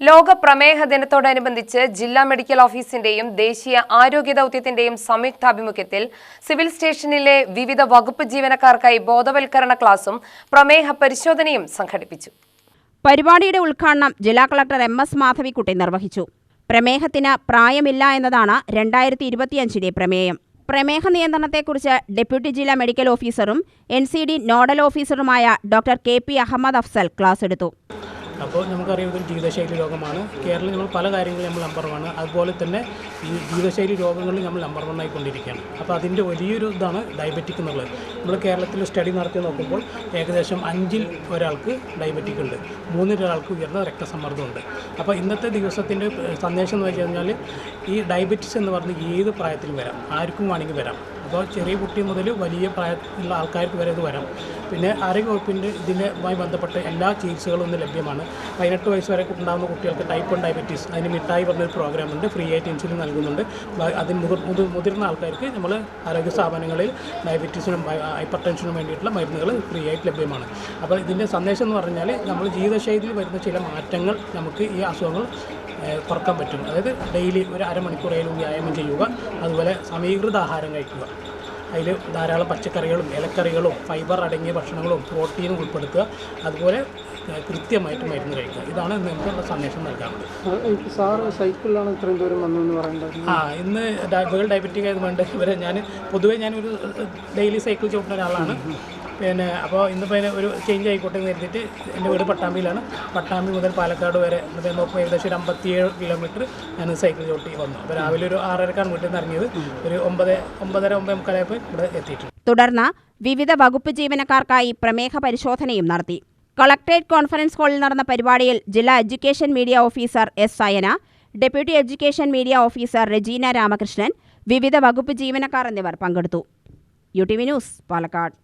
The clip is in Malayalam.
ലോക പ്രമേഹ ദിനത്തോടനുബന്ധിച്ച് ജില്ലാ മെഡിക്കൽ ഓഫീസിന്റെയും ദേശീയ ആരോഗ്യ ദൌത്യത്തിന്റെയും സംയുക്താഭിമുഖ്യത്തിൽ സിവിൽ സ്റ്റേഷനിലെ വിവിധ വകുപ്പ് ജീവനക്കാർക്കായി ബോധവൽക്കരണ ക്ലാസും പ്രമേഹ പരിശോധനയും സംഘടിപ്പിച്ചു. പരിപാടിയുടെ ഉദ്ഘാടനം ജില്ലാ കളക്ടർ എം എസ് മാധവിക്കുട്ടി നിർവഹിച്ചു. പ്രമേഹത്തിന് പ്രായമില്ല എന്നതാണ് രണ്ടായിരത്തി ഇരുപത്തിയഞ്ചിലെ പ്രമേയം. പ്രമേഹ നിയന്ത്രണത്തെക്കുറിച്ച് ഡെപ്യൂട്ടി ജില്ലാ മെഡിക്കൽ ഓഫീസറും N C D nodal ഓഫീസറുമായ doctor K P Ahammed Afsal class എടുത്തു. അപ്പോൾ നമുക്കറിയാം ഇതൊരു ജീവിതശൈലി രോഗമാണ്. കേരളം നമ്മൾ പല കാര്യങ്ങളും നമ്മൾ നമ്പർ വൺ അതുപോലെ തന്നെ ഈ ജീവിതശൈലി രോഗങ്ങളിൽ നമ്മൾ നമ്പർ വൺ ആയിക്കൊണ്ടിരിക്കുകയാണ്. അപ്പോൾ അതിന്റെ വലിയൊരു ഇതാണ് ഡയബറ്റിക് എന്നുള്ളത്. നമ്മൾ കേരളത്തിൽ സ്റ്റഡി നടത്തി നോക്കുമ്പോൾ ഏകദേശം അഞ്ചിൽ ഒരാൾക്ക് ഡയബറ്റിക് ഉണ്ട്. മൂന്നിൽ ഒരാൾക്ക് ഉയർന്ന രക്തസമ്മർദ്ദമുണ്ട്. അപ്പോൾ ഇന്നത്തെ ദിവസത്തിന്റെ സന്ദേശം എന്ന് വെച്ച് കഴിഞ്ഞാൽ ഈ ഡയബറ്റിസ് എന്ന് പറഞ്ഞ് ഏത് പ്രായത്തിലും വരാം. ആർക്കും വേണമെങ്കിൽ വരാം. അപ്പോൾ ചെറിയ കുട്ടി മുതൽ വലിയ പ്രായത്തിലുള്ള ആൾക്കാർക്ക് വരെ ഇത് വരാം. പിന്നെ ആരോഗ്യവകുപ്പിന്റെ ഇതിനുമായി ബന്ധപ്പെട്ട എല്ലാ ചികിത്സകളും ഇന്ന് ലഭ്യമാണ്. പതിനെട്ട് വയസ്സ് വരെ ഉണ്ടാകുന്ന കുട്ടികൾക്ക് ടൈപ്പ് വൺ ഡയബറ്റീസ് അതിന് മിഠായി പറഞ്ഞൊരു പ്രോഗ്രാം ഉണ്ട് ഫ്രീ ആയിട്ട് ഇൻസുലിൻ നൽകുന്നുണ്ട്. അതിന് മുതിർ- മുതിർന്ന ആൾക്കാർക്ക് നമ്മൾ ആരോഗ്യ സ്ഥാപനങ്ങളിൽ ഡയബറ്റീസിനും ഹൈപ്പർ ടെൻഷനും വേണ്ടിയിട്ടുള്ള മരുന്നുകൾ ഫ്രീ ആയിട്ട് ലഭ്യമാണ്. അപ്പോൾ ഇതിന്റെ സന്ദേശം എന്ന് പറഞ്ഞാൽ നമ്മൾ ജീവിതശൈലിയിൽ വരുന്ന ചില മാറ്റങ്ങൾ നമുക്ക് ഈ അസുഖങ്ങൾ കുറയ്ക്കാൻ പറ്റും. അതായത് ഡെയിലി ഒരു അരമണിക്കൂറേലും വ്യായാമം ചെയ്യുക അതുപോലെ സമീകൃത ആഹാരം കഴിക്കുക. അതിൽ ധാരാളം പച്ചക്കറികളും ഇലക്കറികളും ഫൈബർ അടങ്ങിയ ഭക്ഷണങ്ങളും പ്രോട്ടീനും ഉൾപ്പെടുത്തുക. അതുപോലെ കൃത്യമായിട്ട് മരുന്ന് കഴിക്കുക. ഇതാണ് ഇന്ന് നമുക്കുള്ള സന്ദേശം നൽകാനുള്ളത്. സാറ് സൈക്കിളിലാണ് ഇത്രയും ദൂരം വന്നതെന്ന് ആ ഇന്ന് വേൾഡ് ഡയബറ്റിക് ആയതുകൊണ്ട് ഇവരെ ഞാൻ പൊതുവേ ഞാനൊരു ഡെയിലി സൈക്കിൾ ചവിട്ടുന്ന ഒരാളാണ്. പിന്നെ അപ്പോൾ ഇന്നിപ്പോൾ അതിന് ഒരു ചേഞ്ച് ആയിക്കോട്ടെ എന്ന് കരുതിയിട്ട് എന്റെ വീട് പട്ടാമ്പിയിലാണ്. പട്ടാമ്പി മുതൽ പാലക്കാട് വരെ ഇന്നിപ്പോൾ നോക്കുമ്പോൾ ഏകദേശം ഒരു അമ്പത്തിയേഴ് കിലോമീറ്റർ ഞാൻ സൈക്കിൾ ചോട്ടി വന്നു. അപ്പോൾ രാവിലെ ഒരു ആറരക്കാണ് വീട്ടിൽ നിന്ന് ഇറങ്ങിയത്. ഒരു ഒമ്പത് ഒമ്പതര ഒമ്പത് മുക്കാലായപ്പോൾ ഇവിടെ എത്തിയിട്ടുണ്ട്. തുടർന്ന് വിവിധ വകുപ്പ് ജീവനക്കാർക്കായി പ്രമേഹ പരിശോധനയും നടത്തി. കളക്ട്രേറ്റ് കോൺഫറൻസ് ഹാളിൽ നടന്ന പരിപാടിയിൽ ജില്ലാ education media officer S Sayana deputy education media officer Rajeena Ramakrishnan വിവിധ വകുപ്പ് ജീവനക്കാർ എന്നിവർ പങ്കെടുത്തു. U T V news Palakkad.